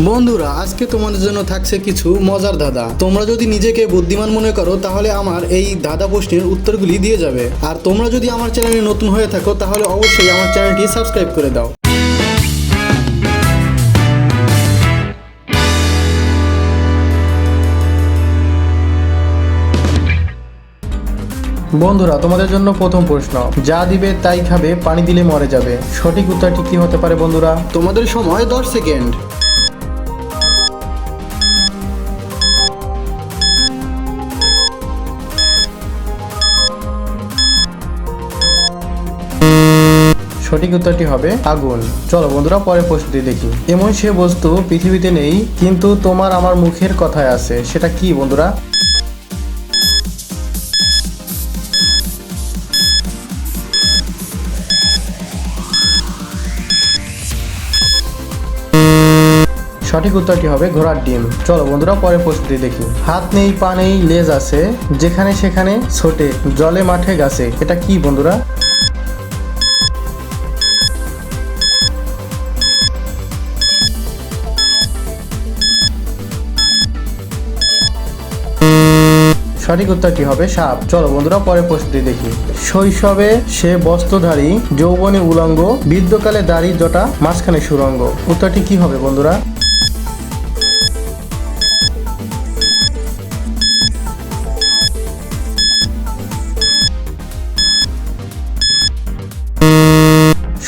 বন্ধুরা, আজকে তোমাদের জন্য থাকছে কিছু মজার দাদা। তোমরা যদি নিজেকে বুদ্ধিমান মনে করো, তাহলে আমার এই দাদা প্রশ্নের উত্তরগুলি দিয়ে যাবে। আর তোমরা যদি আমার চ্যানেলে নতুন হয়ে থাকো, তাহলে অবশ্যই আমার চ্যানেলটি সাবস্ক্রাইব করে দাও। বন্ধুরা, তোমাদের জন্য প্রথম প্রশ্ন। যা দিবে তাই খাবে, পানি দিলে মরে যাবে। সঠিক উত্তরটি কি হতে পারে বন্ধুরা? তোমাদের সময় দশ সেকেন্ড। সঠিক উত্তরটি হবে আগুন। চলো বন্ধুরা, পরের প্রশ্নটি দেখি। এমন সে বস্তু পৃথিবীতে নেই, কিন্তু তোমার আমার মুখের কথায় আছে। সেটা কি বন্ধুরা? সঠিক উত্তরটি হবে ঘোড়ার ডিম। চলো বন্ধুরা পরে প্রশ্নটি দেখি। হাত নেই, পা নেই, লেজ আছে। যেখানে সেখানে ছোটে, জলে মাঠে গাছে। এটা কি বন্ধুরা? সঠিক উত্তরটি হবে সাপ। চলো বন্ধুরা পরে প্রশ্নটি দেখি। শৈশবে সে বস্ত্রধারী, যৌবনে উলঙ্গ, বৃদ্ধকালে দাড়ি জটা, মাঝখানে সুরঙ্গ। উত্তরটি কি হবে বন্ধুরা?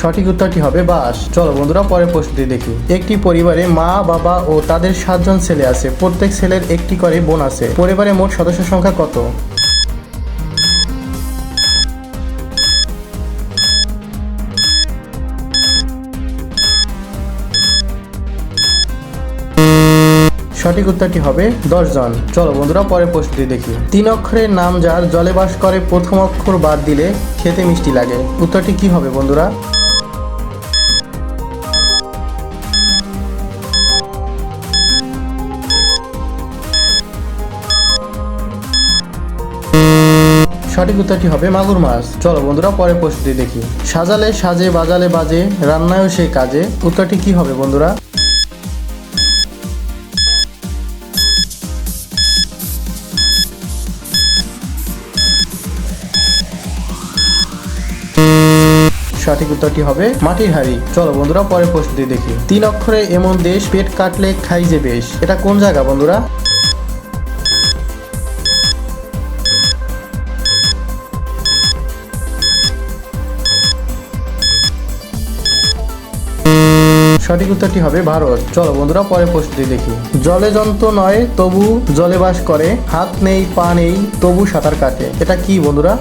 সঠিক উত্তরটি হবে বাস। চলো বন্ধুরা, পরের প্রশ্নটি দেখি। একটি পরিবারে মা, বাবা ও তাদের সাতজন ছেলে আছে। প্রত্যেক ছেলের একটি করে বোন আছে। পরিবারে মোট সদস্য সংখ্যা কত? সঠিক উত্তরটি হবে জন চলো বন্ধুরা, পরের প্রশ্নটি দেখি। তিন অক্ষরের নাম যার জলে বাস করে প্রথম অক্ষর বাদ দিলে খেতে মিষ্টি লাগে। উত্তরটি কি হবে বন্ধুরা? সঠিক উত্তরটি হবে মাগুর মাছ। চলো বন্ধুরা, পরের প্রশ্নটি দেখি। সাজালে সাজে, বাজালে বাজে, রান্নায়ও সেই কাজে। উত্তরটি কি হবে বন্ধুরা? সঠিক উত্তরটি হবে মাটির হাড়ি। চলো বন্ধুরা, পরের প্রশ্নটি দেখি। তিন অক্ষরে এমন দেশ পেট কাটলে খাই যে বেশ। এটা কোন জায়গা বন্ধুরা? সঠিক উত্তরটি হবে ভারত। চলো বন্ধুরা পরে প্রশ্নটি দেখি। জলে যন্ত্র নয়, তবু জলে বাস করে। হাত নেই, পা নেই, তবু সাঁতার কাটে। এটা কি বন্ধুরা?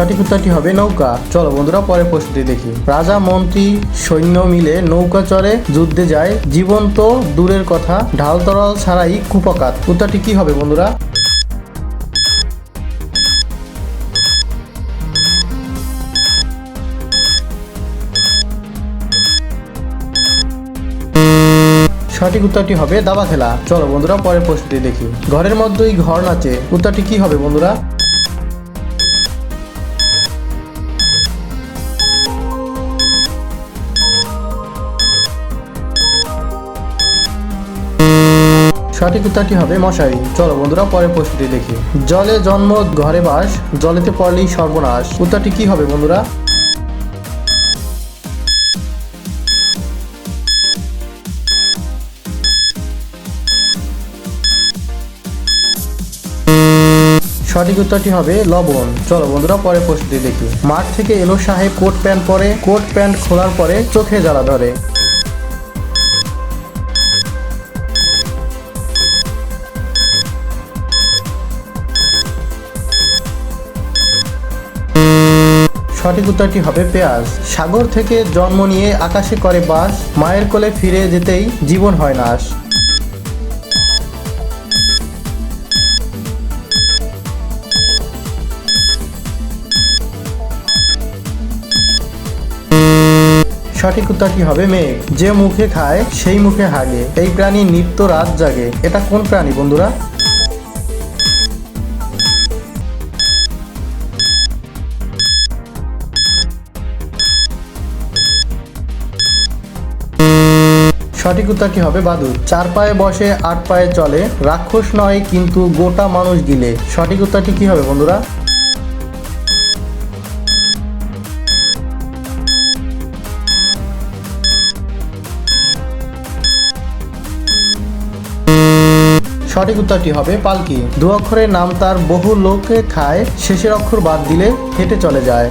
সঠিক উত্তরটি হবে নৌকা। চলো বন্ধুরা, পরের প্রশ্নটি দেখি। রাজা, মন্ত্রী, সৈন্য মিলে নৌকা চড়ে যুদ্ধে যায়। জীবন তো দূরের কথা, ঢাল তরাল ছাড়াই কুপকাত। উত্তরটি কি হবে বন্ধুরা? সঠিক উত্তরটি হবে দাবা খেলা। চলো বন্ধুরা, পরের প্রশ্নটি দেখি। ঘরের মধ্যেই ঘর নাচে। উত্তরটি কি হবে বন্ধুরা? সঠিক উত্তরটি হবে মশারি। চলো বন্ধুরা, পরের প্রশ্নটি দেখি। জলে জন্ম, ঘরে বাস, জলেতে পড়লেই সর্বনাশ। উত্তরটি কি হবে বন্ধুরা? সঠিক উত্তরটি হবে লবণ। চলো বন্ধুরা, পরের প্রশ্নটি দেখি। মাঠ থেকে এলো সাহেব কোট প্যান্ট পরে। কোট প্যান্ট খোলার পরে চোখে জ্বালা ধরে। সঠিক উত্তরটি হবে পেঁয়াজ। সাগর থেকে জন্ম নিয়ে আকাশে করে বাস মায়ের কোলে ফিরে যেতেই জীবন হয় নাশ। সঠিক উত্তরটি হবে মেঘ। যে মুখে খায়, সেই মুখে হাগে। এই প্রাণী নিত্য রাত জাগে। এটা কোন প্রাণী বন্ধুরা? সঠিক উত্তরটি হবে? বাদুর চার পায়ে বসে, আট পায়ে চলে। রাক্ষস নয়, কিন্তু গোটা মানুষ গিলে। সঠিক উত্তরটি কি হবে বন্ধুরা? সঠিক উত্তরটি হবে পালকি। দু অক্ষরের নাম তার বহু লোকে খায়। শেষের অক্ষর বাদ দিলে, হেঁটে চলে যায়।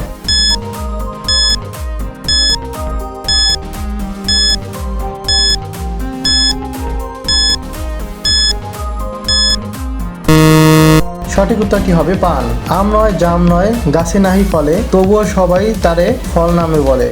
সঠিক উত্তরটি হবে? পান আম নয়, জাম নয়, গাছে নাহি ফলে, তবুও সবাই তারে ফল নামে বলে।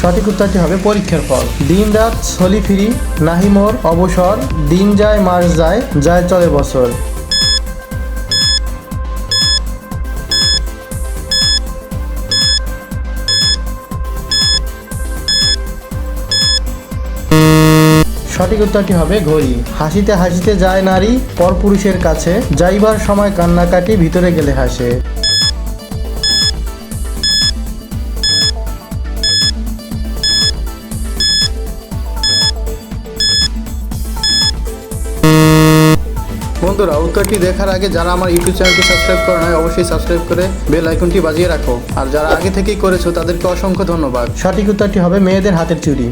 সঠিক উত্তরটি হবে? পরীক্ষার ফল। দিন রাত ছলি ফিরি, নাহি মোর অবসর, দিন যায় মাস যায় যায় চলে বছর। সঠিক উত্তরটি হবে ঘড়ি। হাসিতে হাসিতে যায় নারী, পরপুরুষের কাছে। যাইবার সময় কান্নাকাটি, ভিতরে গেলে হাসে। বন্ধুরা, উত্তরটি দেখার আগে যারা আমার ইউটিউব চ্যানেলটি সাবস্ক্রাইব করে নয় অবশ্যই সাবস্ক্রাইব করে বেল আইকনটি বাজিয়ে রাখো। আর যারা আগে থেকেই করেছ, তাদেরকে অসংখ্য ধন্যবাদ। সঠিক উত্তরটি হবে মেয়েদের হাতের চুড়ি।